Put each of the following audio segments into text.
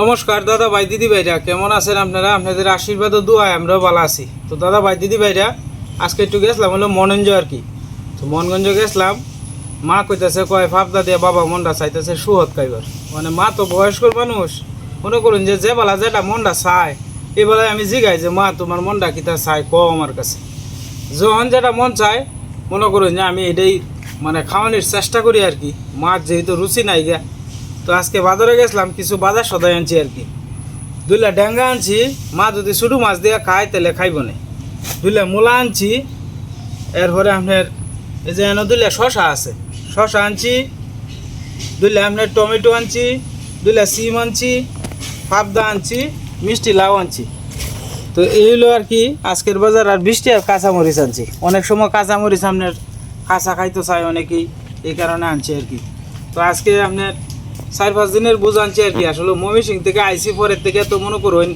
নমস্কার, দাদা ভাই, দিদি ভাইরা, কেমন আছেন আপনারা? আপনাদের আশীর্বাদ ও দোয়ায় আমরাও ভালো আছি। তো দাদা ভাই, দিদি ভাইরা, আজকে একটু গেছিলাম হলো মনঞ্জ আর কি। তো মনগঞ্জ গেছিলাম, মা কইতাছে, কয়, ফাপদা দিয়ে বাবা মনটা চাইতেছে সুহত খাইবার। মানে মা তো বয়স্ক মানুষ, মনে করুন যে যে বেলা যেটা মনটা চায়, এই বেলায় আমি জিগাই যে, মা, তোমার মনটা কিতা চায় ক আমার কাছে। যখন যেটা মন চায়, মনে করুন যে, আমি এটাই মানে খাওয়ানোর চেষ্টা করি আর কি। মাছ যেহেতু রুচি নাই গা তো আজকে বাজারে গেছিলাম কিছু বাজার সদাই আনছি আর কি। দুইলা ড্যাঙ্গা আনছি, মা যদি শুধু মাছ দিয়ে খায় তাহলে খাইব না। দুইলা মূলা আনছি, এরপরে আপনার এই যে দুইলা শশা আছে। শশা আনছি, দুইলা আপনার টমেটো আনছি, দুইলা সিম আনছি, পাবদা আনছি, মিষ্টি লাউ আনছি। তো এই হলো আর কি, আজকের বাজার আর বৃষ্টি আর কাঁচামরিচ আনছি। অনেক সময় কাঁচামরিচ আপনার কাঁচা খাইতে চায় অনেকেই, এই কারণে আনছি আর কি। তো আজকে আপনার চার পাঁচ দিনের বুঝ আনছি আর কি। আসলে ময়মনসিং থেকে আইসি পরের থেকে তো মনে করুন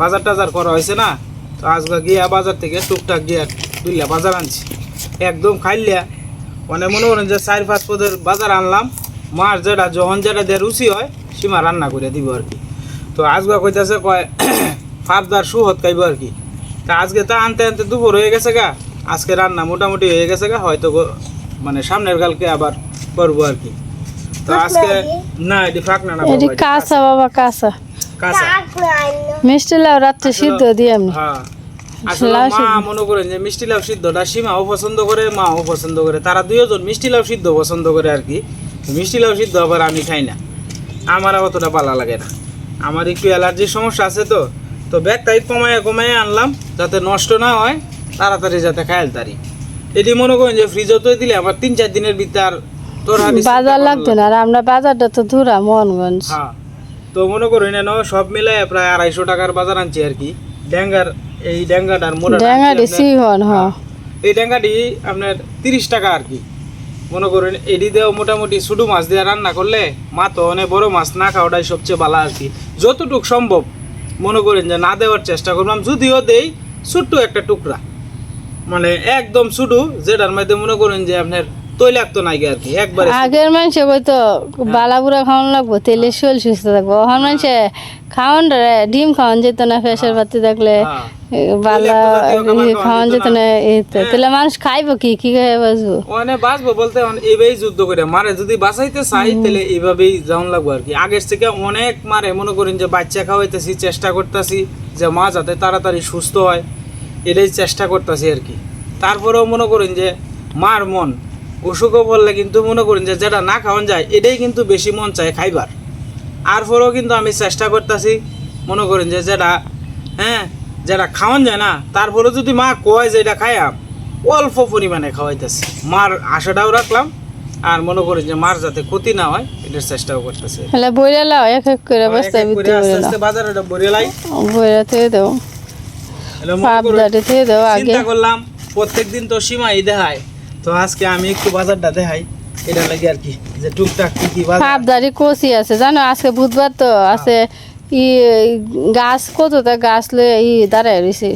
বাজার টাজার করা হয়েছে না? তো আজকে গিয়া বাজার থেকে টুকটাক গিয়া দুইলা বাজার আনছি। একদম খাইলিয়া। মানে মনে করেন যে চার পাঁচ পদের বাজার আনলাম। মার যেটা যখন যেটা দিয়ে রুচি হয়, সীমা রান্না করে দিব আর কি। তো আজকে কইতাছে কয় ফাপদার সুহত খাইব আর কি। তা আজকে তা আনতে আনতে দুপুর হয়ে গেছে গা। আজকে রান্না মোটামুটি হয়ে গেছে গা। হয়তো মানে সামনের কালকে আবার করব আর কি। তো আজকে না এটি ফাঁক না না এটি এটি কাঁচা বাবা কাঁচা। কাঁচা। মিষ্টি লাউ রাত্রে সিদ্ধ দিই আমি হ্যাঁ। আসলে মা মনে করেন যে মিষ্টি লাউ সিদ্ধটা সীমাও পছন্দ করে মাও পছন্দ করে। তারা দুইজন মিষ্টি লাউ সিদ্ধ পছন্দ করে আর কি। মিষ্টি লাউ সিদ্ধ আবার আমি খাই না। আমার অতটা ভালো লাগে না। আমার একটু অ্যালার্জির সমস্যা আছে তো। তো ব্যাগটাই কমায় কমায় আনলাম যাতে নষ্ট না হয় তাড়াতাড়ি যাতে খাইল তারি। এটি মনে করেন যে ফ্রিজতে দিলে আমার তিন চার দিনের ভিতর বাজার লাগতো না আর আমরা বাজারটা তো দূরা মোহনগঞ্জ। হ্যাঁ তো মনে করুন না সব মিলাই প্রায় আড়াইশো টাকার বাজার আনছি আর কি। ড্যাঙ্গার এই ড্যাঙ্গাটার মোটা ড্যাঙাটি সিহন হ। এই ড্যাঙ্গাটি আপনার তিরিশ টাকা আর কি। মনে করেন এটি দিয়েও মোটামুটি ছোটো মাছ দিয়ে রান্না করলে মা তো অনেক বড় মাছ না খাওয়াটাই সবচেয়ে ভালো আর কি। যতটুক সম্ভব মনে করেন যে না দেওয়ার চেষ্টা করলাম যদিও দেই ছোট্ট একটা টুকরা। মানে একদম ছোটো যেটার মধ্যে মনে করেন যে আপনার তৈলাক্ত নাই আর কি একবারে আগের মানুষে কইতো বালা বুড়া খাওয়ান লাগবো তেলে শরীর সুস্থ থাকব। ওখান মানুষে খাওয়ান রে ডিম খাওয়ান যেত না ফেসের পাতি থাকলে হ্যাঁ। বালা জাতীয় খাবার খাওয়ান যেত না। তাহলে মানুষ খাইবো কি কি খাই বাঁচবো? মানে বাঁচবো বলতে এইভাবেই যুদ্ধ করে। মারে যদি বাঁচাইতে চাই তাহলে এইভাবেই লাগবো আর কি। আগের থেকে অনেক মারে মনে করেন যে বাচ্চা খাওয়াইতেছি চেষ্টা করতেছি যে মা যাতে তাড়াতাড়ি সুস্থ হয় এটাই চেষ্টা করতেছি আর কি। তারপরেও মনে করেন যে মার মন অসুখও বললে কিন্তু মনে করেন যে যেটা না খাওয়ান যায় এটাই কিন্তু বেশি মন চায় খাইবার। আর পরেও কিন্তু আমি চেষ্টা করতেছি মনে করেন যে যেটা হ্যাঁ যেটা খাওয়ান যায় না তারপরে যদি মা কয় যে এটা খাইয়াম অল্প পরিমাণে খাওয়াইতেছি। মার আশাটাও রাখলাম আর মনে করেন যে মার যাতে ক্ষতি না হয় এটার চেষ্টাও করতেছে। তাহলে বইরা লাও এক এক করে বস্তা করে ভিতরে আস্তে আস্তে বাজারে এটা ভরে লাই। বইরা থেকে দাও। মনে করুন, থেকে দাও আগে। চিন্তা করলাম প্রত্যেকদিন তো সীমাই দেখায়। তো আজকে আমি একটু বাজারটা দেখাই। এটা লাগে আর কি যে টুকটাক কি কি বাজার। হাফদারি কোসি আছে জানো আজকে বুধবার তো আছে ই গাছ কত কতটা গাছ লয়ে ই দাঁড়ায় রয়েছে।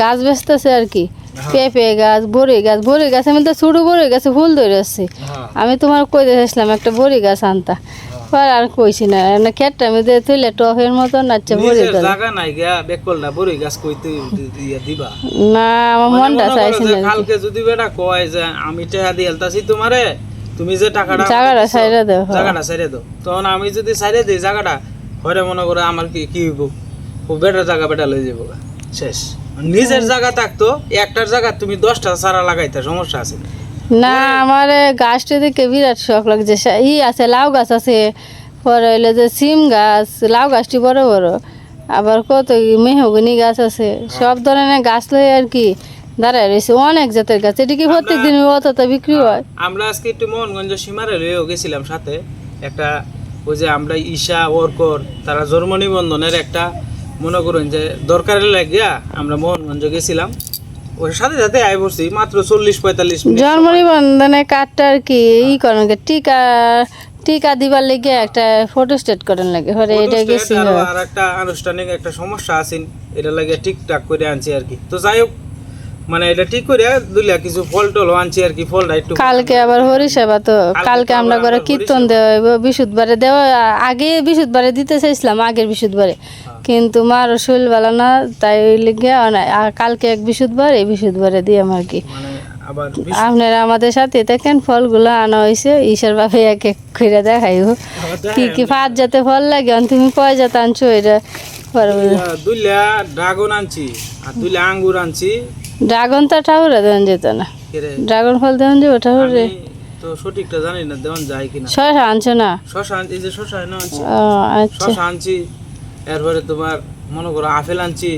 গাছ বেচতেছে আর কি পেঁপে গাছ বড়ি গাছ বড়ি গাছ আমি তো ছোটো বড়ি গাছে ফুল ধরে আসছি। হ্যাঁ। আমি তোমার কই দেখেছিলাম একটা বড়ি গাছ আনতা। আর কইছি না। খেটটা দিয়ে তুলে টফের মতো নাচছে জায়গা নাই বেকলটা বড়ি গাছ কইতে দিয়া দিবা। না আমার মানে মনটা মনে চাইছে না। কালকে যদি বেটা কয় যে আমি টাকা তোমারে তুমি যে টাকাটা জায়গাটা ছাইড়া দাও, হ্যাঁ। জায়গাটা দাও। তখন আমি যদি সাইড়ে দিই জায়গাটা হরে মনে করে আমার কি কি হইব? ও বেটার জায়গা বেটা লই যাব শেষ। নিজের জায়গা থাকতো একটার জায়গা তুমি দশটা সারা লাগাইতে সমস্যা আছে। না আমার গাছটা দেখে বিরাট শখ লাগছে। ই আছে লাউ গাছ আছে। পরে হইল যে সিম গাছ লাউ গাছটি বড় বড়। আবার কত মেহগনি গাছ আছে। সব ধরনের গাছ লই আর কি দাঁড়ায় রয়েছে। অনেক জাতের গাছ। এটি কি প্রত্যেক দিন অতটা বিক্রি হয়? আমরা আজকে একটু মোহনগঞ্জ সীমারে লয়েও গেছিলাম সাথে। একটা ওই যে আমরা ঈশা ওরকর তারা জন্ম নিবন্ধনের একটা মনে করুন যে দরকারের লাগিয়া আমরা মোহনগঞ্জ গেছিলাম। ওর সাথে সাথে বসছি মাত্র চল্লিশ পঁয়তাল্লিশ মিনিট। জন্ম নিবন্ধনে কার্ডটা আর কি ই করেন টিকা টিকা দিবার লেগে একটা ফটো স্টেট করেন লাগে পরে এটা গেছি। আর একটা আনুষ্ঠানিক একটা সমস্যা আছে এটা লাগে ঠিকঠাক করে আনছি আর কি। তো যাই হোক মানে এটা ঠিক করে কিছু ফল টল আনছি আর কি ফলটা একটু কালকে আবার হরিসেবা তো কালকে আমরা করে কীর্তন দেওয়া হইব বিশুদ্ধবারে দেওয়া আগে বিশুদ্ধবারে দিতে চাইছিলাম আগের বিশুদ্ধবারে। হ্যাঁ। কিন্তু মার শরীর ভালো না তাই লিখে আর কালকে এক বিশুদ্ধবার এই বিশুদ্ধবারে দিয়াম আমার কি। মানে আপনারা আমাদের সাথে দেখেন ফলগুলো আনা হয়েছে ঈশ্বর বাপে এক এক করে দেখাইব। কি কি ফাঁদ যাতে ফল লাগে তুমি কয় যাতে আনছো এটা? দুইলা- ড্রাগন আনছি আর দুইলা আঙ্গুর আনছি। ড্রাগন তো ঠাকুরে দেওয়া যেত না। ড্রাগন ফল দেওয়া যাব ঠাকুরে আমি তো সঠিকটা জানি না দেওয়ান যায় কিনা। শশা আনছো না? শশা এই যে শশা আনছি। আচ্ছা। শশা আনছি। এরপরে তোমার, মনে করো আপেল আনছি,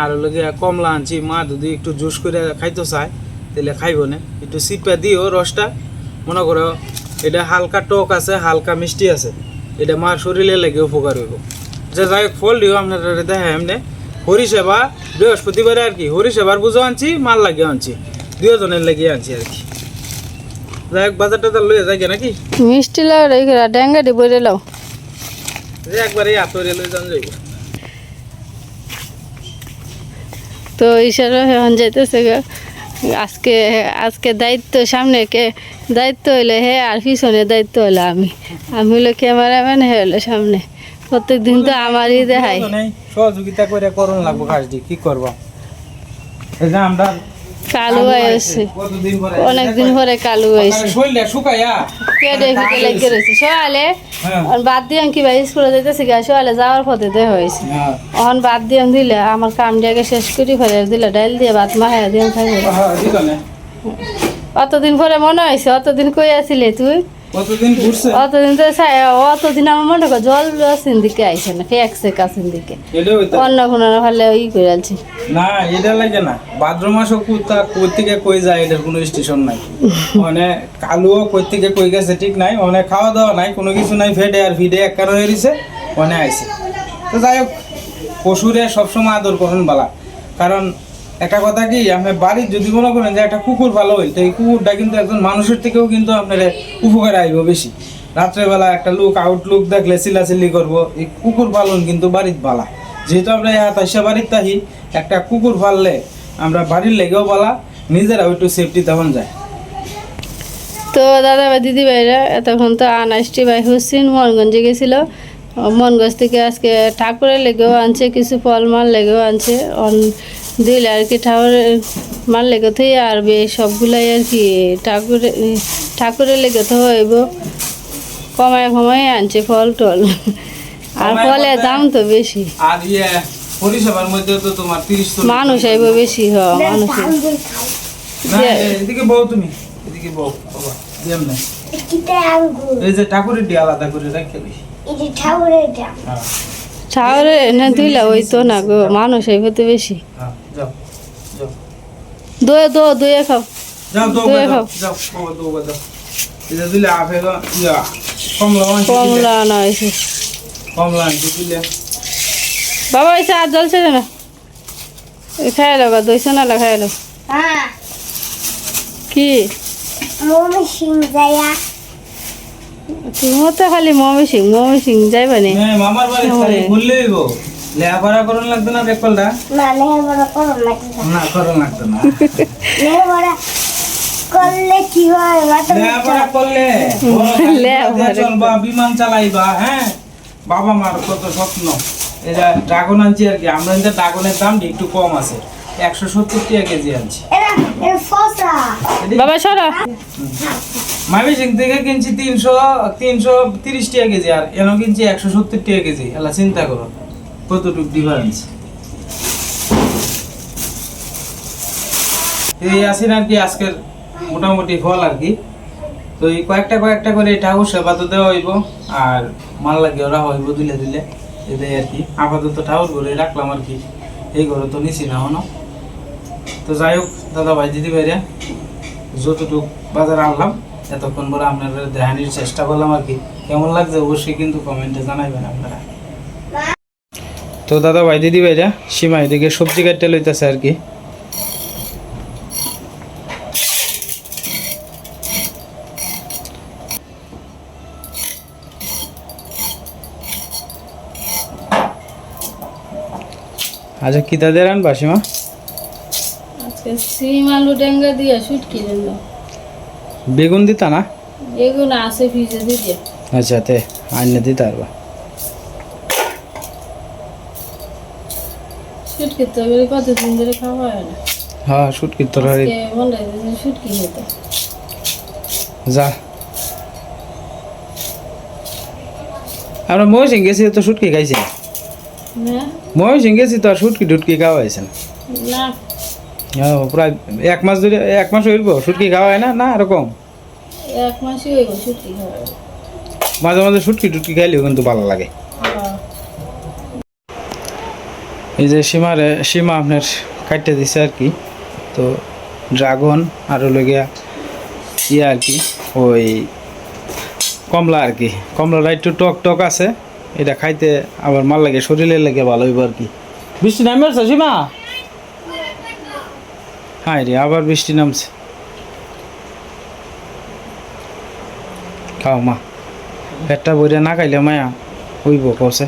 আর হলো কমলা আনছি, মা যদি একটু জুস করে খাইতে চায়, তাহলে খাইব না। একটু সিপা দিও রসটা। মনে করো এটা হালকা টক আছে, হালকা মিষ্টি আছে। এটা মার শরীরে লাগে উপকার হইব। যে যাই হোক, ফল দিও, আপনার দেখা এমনি। হরিসেবা, বৃহস্পতিবারে আর কি, হরিসেবার পুজো আনছি মাল লাগিয়ে আনছি। দুজনের লাগিয়ে আনছি আর কি। যাই হোক বাজার টাজার লয়ে যাই নাকি? মিষ্টি লাউ রে ড্যাঙ্গাটি বইরে লাও। একবারে আতরে লয়ে যান যাইব। তো ঈশ্বর এখন যাইতেছে গো। আজকে আজকে দায়িত্ব সামনে কে? দায়িত্ব হইলে হে আর পিছনে দায়িত্ব হইল আমি। আমি হলো ক্যামেরাম্যান হে হলো সামনে। প্রত্যেক দিন তো আমারই দেখাই সহযোগিতা করে করুন লাগবো কাজটি কি করব? আমরা কালু হয়েছে অনেক দিন অনেকদিন পরে কালু হয়েছে কেটে ফিটে লেগে রয়েছে সকালে হ্যাঁ। বাদ দিয়ে কি ভাই স্কুলে যেতেছি গা সকালে যাওয়ার পথে দেহ হয়েছে। হ্যাঁ। অহন বাদ দিয়ে দিলে আমার কাম ডেকে শেষ করি ফেলে দিলে ডাইল দিয়ে বাদ মাহাই দিয়ে খাই হ্যাঁ, অতদিন পরে মনে হয়েছে অতদিন কই আছিলি তুই? কতদিন ঘুরছে? অতদিন তো অতদিন আমার মনে কর জল আসেন দিকে আইসে না ফেকছে কাছেন দিকে। অন্য কোনো হলে ই করে আলছি না এটা লাগে না। ভাদ্র মাসও কুত্তা কই থেকে কই যায় এটার কোনো স্টেশন নাই। মানে কালুও কই থেকে কই গেছে ঠিক নাই অনেক খাওয়া দাওয়া নাই কোনো কিছু নাই ফেডে আর ভিডে এক কারও হয়ে দিছে অনেক আইছে। তো যাই হোক পশুরে সবসময় আদর করুন বালা। কারণ একটা কথা কি, আপনি বাড়ির যদি মনে করেন যে একটা কুকুর ভালো হইল, তো এই কুকুরটা কিন্তু একজন মানুষের থেকেও কিন্তু আপনার উপকার আইব বেশি। রাত্রেবেলা একটা লুক আউটলুক দেখলে চিল্লাচিল্লি করব, এই কুকুর পালন কিন্তু বাড়ির বালা যেহেতু আমরা হাত আসা বাড়ির তাহি, একটা কুকুর পাললে আমরা বাড়ির লেগেও বলা নিজেরাও একটু সেফটি তখন যায়। তো দাদা বা দিদি ভাইরা, এতক্ষণ তো আনাসটি ভাই হুসিন মনগঞ্জে গেছিল। মনগঞ্জ থেকে আজকে ঠাকুরের লেগেও আনছে, কিছু ফল মাল লেগেও আনছে। দিলে আর কি ঠাকুরের মাল লেগে তো আর বে সবগুলাই আর কি ঠাকুরে ঠাকুরের লেগে তো হইব। কমায় কমায় আনছে ফল টল। আর ফলের দাম তো বেশি। আর ইয়ে পরিষেবার মধ্যে তো তোমার তিরিশ মানুষ আইব বেশি হ মানুষ এদিকে বউ তুমি এদিকে বউ বাবা দিয়াম না এই যে ঠাকুরের আলাদা করে রাখে দিই। হ্যাঁ। ঠাকুরে না দিলে ওই তো না গো মানুষ আইব তো বেশি। হ্যাঁ। যাও যাও। দোয়ে দো দোয়ে খাও। যাও দৌ যাও খাও। বাবা দৌ যাও এটা দিলে আপেল ইয়া কমলা আনছি কমলা আনা হয়েছে। কমলা আনছি দিলে। বাবা ওই চা জ্বলছে না খাই লো বা দইছে না লা খাই লো কি? তুমি তো খালি মমি সিং মমি সিং যাইবা নি? হ্যাঁ মামার বাড়ি খালি ঘুরলে দিব লেখাপড়া করুন লাগতো না বেকলটা? না করুন লাগতো না। করলে কি হয়? লেখাপড়া করলে চলবা বিমান চালাইবা হ্যাঁ? বাবা মার কত স্বপ্ন। এটা ড্রাগন আনছি আর কি আমরা কিন্তু ড্রাগনের দাম একটু কম আছে। একশো সত্তর টাকা কেজি আনছি। এরা এর ফসা। বাবা সরা। মামি সিং থেকে কিনছি তিনশো তিনশো তিরিশ টাকা কেজি আর এন কিনছি একশো সত্তর টাকা কেজি। এলা চিন্তা করো কতটুকু ডিফারেন্স এই আসেন আর কি আজকের মোটামুটি ফল আর কি। তো এই কয়েকটা কয়েকটা করে ঠাকুর সেবা তো দেওয়া হইব, আর মাল লাগে ওরা হইব দিলে দিলে এটাই আর কি। আপাতত ঠাকুর ঘরে রাখলাম আর কি। এই ঘরে তো নিছি না হনো তো যাই হোক, দাদা ভাই, দিদি ভাইরা, যতটুকু বাজারে আনলাম, এতক্ষণ পরে আপনারা দেখানির চেষ্টা করলাম আর কি। কেমন লাগছে অবশ্যই কিন্তু কমেন্টে জানাইবেন আপনারা। তো দাদা ভাই দিদি ভাইরা সীমা এদিকে সবজি কাটতে লইতেছে আর কি। আচ্ছা কি তাদের আনবা সীমা? আজকে সিম আলু ডেঙ্গা দিয়ে শুটকি দিলাম বেগুন দিতা না? এগুলো আছে ফ্রিজে দিয়ে আচ্ছা তে আইনে দিতে পারবা শুটকি তো এবারে কতদিন ধরে খাওয়া হয় না? হ্যাঁ শুটকির তরকারি মনে হয় শুটকি খেতে। যা। আমরা গেছি তো শুটকি খাইছি। গেছি তো শুটকি টুটকি খাওয়া হয়েছে না। প্রায় এক মাস ধরে এক মাস হইব শুটকি খাওয়া হয় না? না এরকম এক মাসই হইব শুটকি খাওয়া। মাঝে মাঝে শুটকি টুটকি খাইলেও কিন্তু ভালো লাগে। এই যে সীমারে সীমা আপনার কাটতে দিছে আর কি। তো ড্রাগন আর হলো গিয়া ইয়ে আর কি ওই কমলা আর কি। কমলাটা একটু টক টক আছে এটা খাইতে আবার মাল লাগে শরীরের লাগে ভালো হইব আর কি। বৃষ্টি নামে আসছে সীমা? হ্যাঁ রে আবার বৃষ্টি নামছে। খাও মা পেটটা বইরে না খাইলে মায়া হইব কছে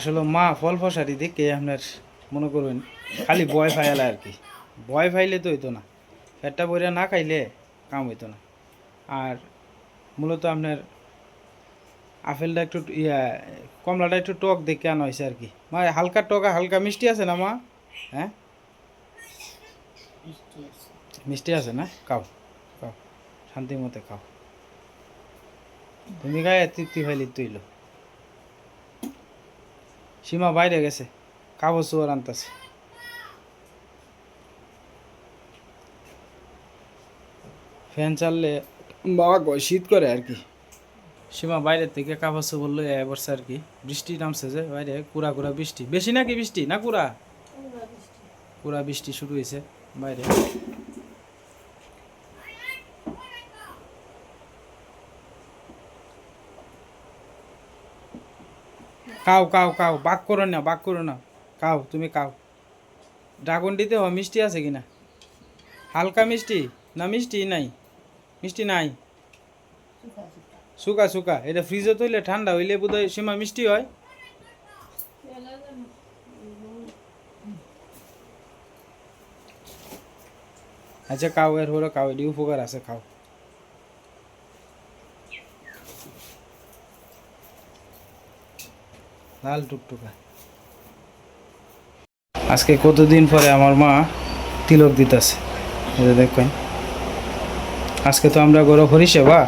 আসলে মা ফল ফসারি দেখে আপনার মনে করবেন, খালি বয় ফাইলে আর কি। বয় ফাইলে তো হইতো না। পেটটা বইরা না খাইলে কাম হইতো না। আর মূলত আপনার আপেলটা একটু ইয়া, কমলাটা একটু টক দেখে আনা হয়েছে আর কি। মা, হালকা টক হালকা মিষ্টি আছে না মা? হ্যাঁ? মিষ্টি আছে না? খাও খাও। শান্তি মতে খাও। তুমি গায়ে তৃপ্তি ফাইলি তুইল। সীমা বাইরে গেছে কাগজ চোয়ার আনতেছে। ফ্যান চাললে বাবা গয় শীত করে আর কি। সীমা বাইরে থেকে কাগজ বলল এ বর্ষা আর কি। বৃষ্টি নামছে যে বাইরে কুড়া কুড়া বৃষ্টি। বেশি নাকি বৃষ্টি? না কুড়া? কুড়া বৃষ্টি। শুরু হয়েছে বাইরে। কাও কাও কাও, বাক করো না বাক করো না কাও, তুমি কাও। ড্রাগন দিতে হয় মিষ্টি আছে কিনা হালকা মিষ্টি? না, মিষ্টি নাই। মিষ্টি নাই। শুকা শুকা। এটা ফ্রিজে তৈলে ঠান্ডা হইলে বোধহয় সীমা মিষ্টি হয়। আচ্ছা কাও, এর হলো কাও। এটি উপকার আছে খাও লাল টুকটুকা। আজকে কতদিন পরে আমার মা তিলক দিতেছে? এটা দেখেন। আজকে তো আমরা গরো হরিসেবা।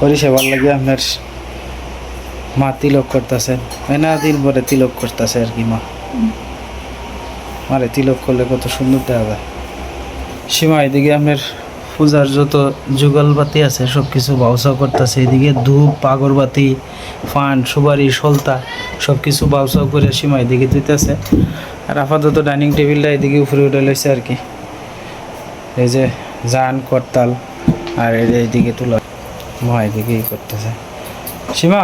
হরিসেবার লাগে আপনার মা তিলক করতেছেন। এনা দিন পরে তিলক করতেছে আর কি মা। মারে তিলক করলে কত সুন্দর দেখা যায়। সীমা, এদিকে আপনার পূজার যত যুগলবাতি আছে সব কিছু বাউসা করতেছে। এদিকে ধূপ পাগরবাতি ফান সুপারি সলতা সব কিছু বাউসাও করে সীমা এদিকে দিতেছে। আর আপাতত ডাইনিং টেবিলটা এদিকে উপরে উঠে লইছে আর কি। এই যে জান করতাল আর এই যে এইদিকে তুলা। মা এদিকে করতেছে। সীমা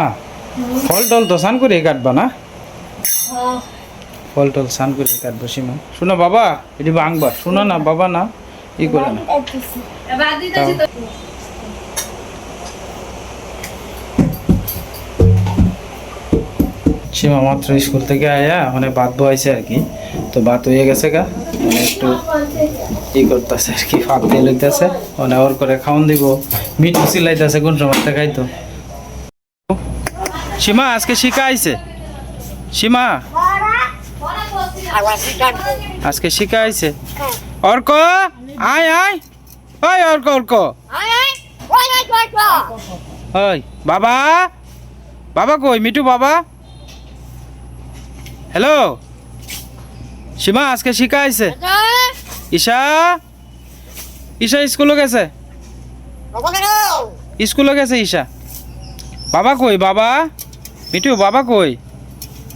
ফল টল তো স্নান করে কাটবা না? ফল টল স্নান করে কাটবো সীমা। শোনো বাবা এটি ভাঙবা শোনো না বাবা না। ই করে সীমা মাত্র স্কুল থেকে আয়া মানে ভাত বয়াইছে আর কি। তো ভাত হয়ে গেছে গা। মানে একটু ই করতেছে আর কি, ভাত দিয়ে লইতেছে। মানে ওর করে খাওয়ান দিব। মিট সিলাইতেছে কোন সময় খাইতো সীমা, আজকে শিখা আইছে? সীমা? আজকে শিখা আইছে? অর্ক আয় আয়। ওই অর্ক অর্ক। ওই বাবা। বাবা কই? মিটু বাবা? হ্যালো? সীমা আজকে শিখা আইছে। ঈশা? ঈশা স্কুলে গেছে? স্কুলে গেছে ঈশা? বাবা কই? বাবা? মিটু বাবা কই?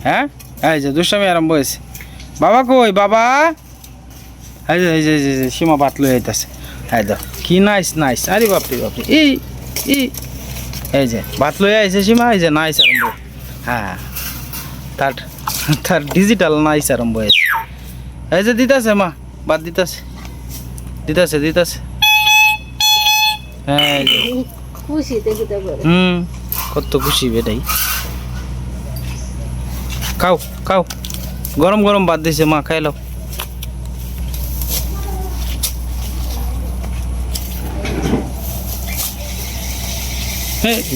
হ্যাঁ? এই যে দুষ্টামি আরম্ভ হয়েছে। বাবা কই? বাবা? এই যে এই যে এই সীমা বাত লই আইতাছে। এই দাও কি নাইস নাইস আরে বাপরে বাপরে। এই এই এই যে ভাত লই আইছে সীমা এই যে নাইস আরম্ভ হ্যাঁ তার তার ডিজিটাল নাইস আরম্ভ হয়েছে। এই যে দিতাছে মা বাদ দিতাছে। দিতাছে দিতাছে। হ্যাঁ হুম কত খুশি বেটাই। খাও খাও। গরম গরম বাদ দিছে মা খাই লাও।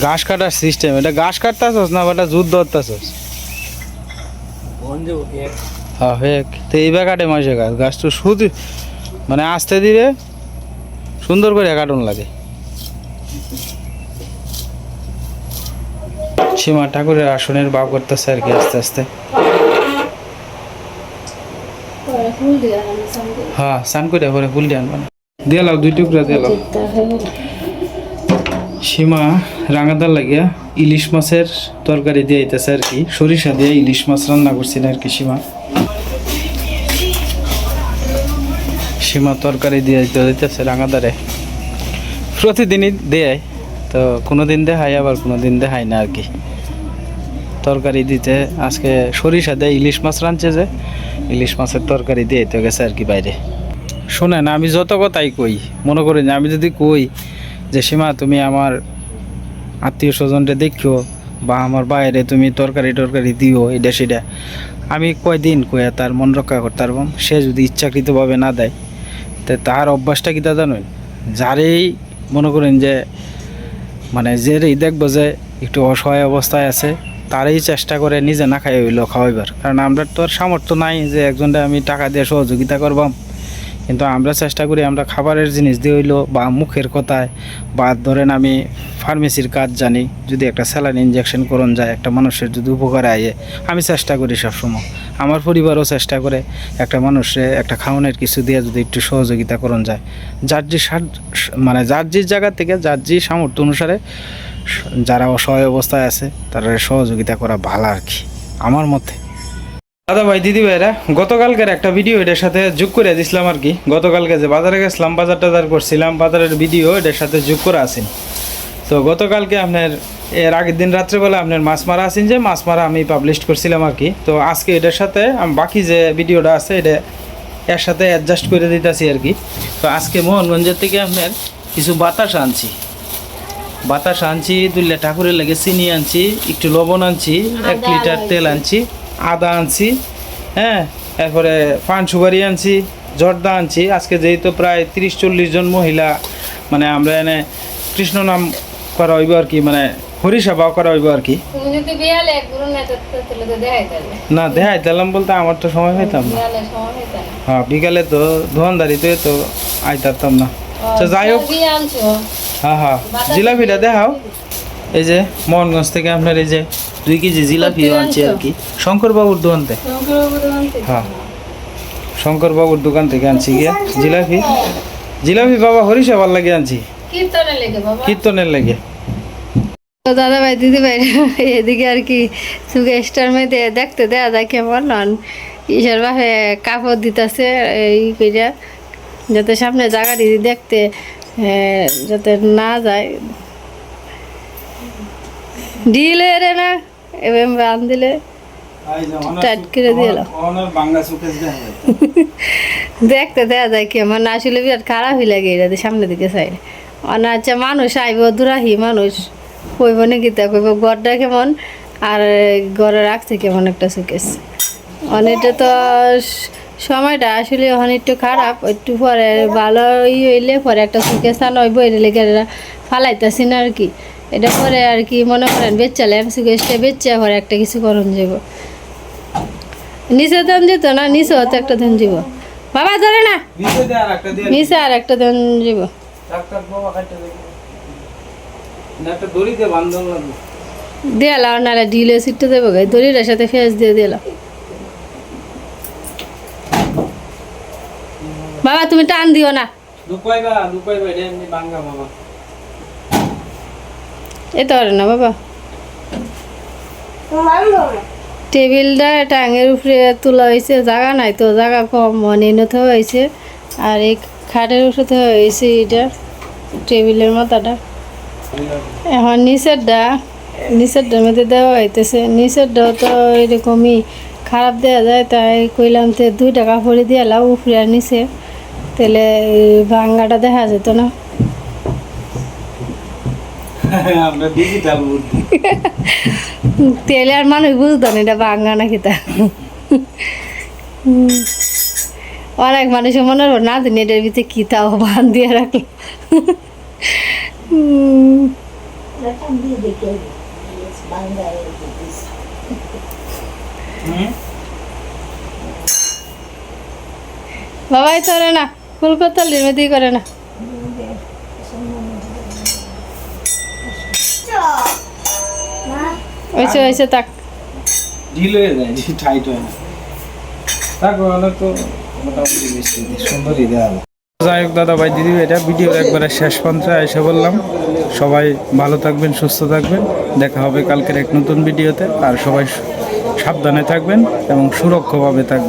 ঘাস কাটার সিস্টেম এটা ঘাস কাটতাছস না বেটা যুদ্ধ ধরতাছস? হ্যাঁ তো এইবার কাটে মাসে গাছ গাছ তো শুধু মানে আস্তে ধীরে সুন্দর করে কাটন লাগে। সীমা ঠাকুরের আসনের বাপ করতেছে আর কি আস্তে আস্তে। হ্যাঁ স্নান করে পরে ফুল দিয়ে আনবান দিয়ে লাও দুই টুকরা দিয়ে লাও। সীমা রাঙাদার লাগিয়া ইলিশ মাছের তরকারি দিয়ে আইতেছে আর কি। সরিষা দিয়ে ইলিশ মাছ রান্না করছিল আর কি সীমা। সীমা তরকারি দিয়ে দিতে দিতেছে রাঙাদারে। প্রতিদিনই দেয়, তো কোনো দিন দেখায়, আবার কোনো দিন দেখায় না আর কি। তরকারি দিতে আজকে সরিষা দিয়ে ইলিশ মাছ রাঁধছে যে, ইলিশ মাছের তরকারি দিয়ে তো গেছে আর কি বাইরে। শোনেন, আমি যত কথাই কই, মনে করি যে আমি যদি কই যে, সীমা, তুমি আমার আত্মীয় স্বজনরে দেখো বা আমার বাইরে তুমি তরকারি টরকারি দিও, এটা সেটা। আমি কয়দিন কয়ে তার মন রক্ষা করতে পারব? সে যদি ইচ্ছাকৃতভাবে না দেয়, তো তার অভ্যাসটা কী তা জানেন? যারেই মনে করেন যে মানে যেই দেখব যে একটু অসহায় অবস্থায় আছে, তারই চেষ্টা করে নিজে না খাই হইল খাওয়াইবার। কারণ আমরা তো আর সামর্থ্য নাই যে একজনটা আমি টাকা দিয়ে সহযোগিতা করবাম। কিন্তু আমরা চেষ্টা করি আমরা খাবারের জিনিস দিয়ে হইল বা মুখের কথায় বা ধরেন আমি ফার্মেসির কাজ জানি, যদি একটা স্যালাইন ইঞ্জেকশন করণ যায়, একটা মানুষের যদি উপকারে আয়ে, আমি চেষ্টা করি সবসময়। আমার পরিবারও চেষ্টা করে একটা মানুষে একটা খাওয়ানোর কিছু দিয়ে যদি একটু সহযোগিতা করণ যায়। যার যে মানে যার যে জায়গা থেকে, যার যে সামর্থ্য অনুসারে যারা অসহায় অবস্থায় আছে, তারা সহযোগিতা করা ভালো আর কি, আমার মতে। দাদা ভাই দিদি ভাইরা গতকালকের একটা ভিডিও এটার সাথে যোগ করে দিছিলাম আর কি। গতকালকে যে বাজারে গেছিলাম বাজার টাজার করছিলাম বাজারের ভিডিও এটার সাথে যোগ করে আসেন তো গতকালকে আপনার এর আগের দিন রাত্রেবেলা আপনার মাছ মারা আসেন যে মাছ মারা আমি পাবলিশ করছিলাম আর কি। তো আজকে এটার সাথে আমি বাকি যে ভিডিওটা আছে এটা এর সাথে অ্যাডজাস্ট করে দিতেছি আর কি। তো আজকে মোহনগঞ্জের থেকে আপনার কিছু বাতাস আনছি। বাতাস আনছি দুলে ঠাকুরের লাগে চিনি আনছি একটু লবণ আনছি এক লিটার তেল আনছি। আদা আনছি হ্যাঁ? এরপরে পান সুপারি আনছি জর্দা আনছি। আজকে যেহেতু প্রায় তিরিশ চল্লিশ জন মহিলা মানে আমরা এনে কৃষ্ণ নাম করা হইব আর কি মানে হরিসভাও করা হইব আর কি। না দেখাই দিলাম বলতে আমার তো সময় হইতাম না। হ্যাঁ বিকালে তো ধোয়ানদারিতে তো আইতারতাম না। তো যাই হোক। হ্যাঁ হ্যাঁ। জিলাপিটা দেখাও। এই যে মোহনগঞ্জ থেকে আপনার এই যে দুই কেজি জিলাপি আনছি আর কি। শঙ্করবাবুর দোকান থেকে? শঙ্করবাবু দোকান থেকে? হ্যাঁ। শঙ্করবাবুর দোকান থেকে আনছি গিয়া। জিলাপি? জিলাপি বাবা হরিষাবার লাগে আনছি। কীর্তনের লাগে তো দাদা ভাই দিদি ভাই এদিকে আর কি সুগে স্টার মধ্যে দেখতে দেয়া যায় কেমন। নন ঈশ্বর বাপে কাপড় দিতেছে এই কইরা যাতে সামনে জায়গাটি দেখতে যাতে না যায়। দিলে রে না? এবার বান দিলে টাইট করে সুকেশ দেখতে দেয়া যায় কেমন আসলে বিরাট খারাপ হয়ে লাগে এটা সামনে দিকে চাই অনা আচ্ছা মানুষ আইব দুরাহি মানুষ। কইব নাকি তা কইব গড়টা কেমন? আর গড়ে রাখছে কেমন একটা সুকেস অনেকটা তো সময়টা আসলে এখন একটু খারাপ একটু পরে ভালো ই হইলে পরে একটা সুকেস আনো হইব এর লেগে ফালাইতেছি না আর কি। এটা পরে আর কি মনে করেন বেচালেন সুকেসটা বেচে পরে একটা কিছু করণ যাব নিচে দাম যেত না নিচে হতো একটা দেন যাব বাবা ধরে না। নিচে আর একটা দেন যাব দিলাম নাহলে ঢিলে সিটটা দেবো গাই দড়িটার সাথে ফেস দিয়ে দিলাম বাবা তুমি টান দিও না। দুপাইবা দুপাইবা এটা এমনি বাঙ্গা বাবা। এ তো পারে না বাবা। টেবিলটা টাঙের উপরে তোলা হয়েছে, জায়গা নাই তো, জায়গা কম, মনে নিতে হয়েছে। আর এই খাটের উপরে হয়েছে এটা, টেবিলের মাথাটা। এখন নিচেরটা, নিচেরটার মধ্যে দেওয়া হইতেছে। নিচেরটাও তো এরকমই খারাপ দেওয়া যায়, তাই কইলাম তো দুই টাকা ভরে দিয়ে এলাম উপরে আর নিচে। তাহলে ভাঙ্গাটা দেখা যেত না। তেলে আর মানুষ বুঝতো না এটা বাঙ্গা নাকি তা। অনেক মানুষের মনে হলো না দিন এটার ভিতরে কি তাও বান দিয়ে রাখল? বাবাই তোরে না কলকাতা লিমিতি করে না। ওইসে ওইসে তাক ঢিল হয়ে যায় টাইট হয় না। তারপর অনেক তো মোটামুটি মিষ্টি সুন্দরই দেওয়া। যাই হোক দাদা ভাই দিদি এটা ভিডিও একবারে শেষ পর্যায়ে এসে বললাম। সবাই ভালো থাকবেন সুস্থ থাকবেন। দেখা হবে কালকের এক নতুন ভিডিওতে আর সবাই সাবধানে থাকবেন এবং সুরক্ষভাবে থাকবেন।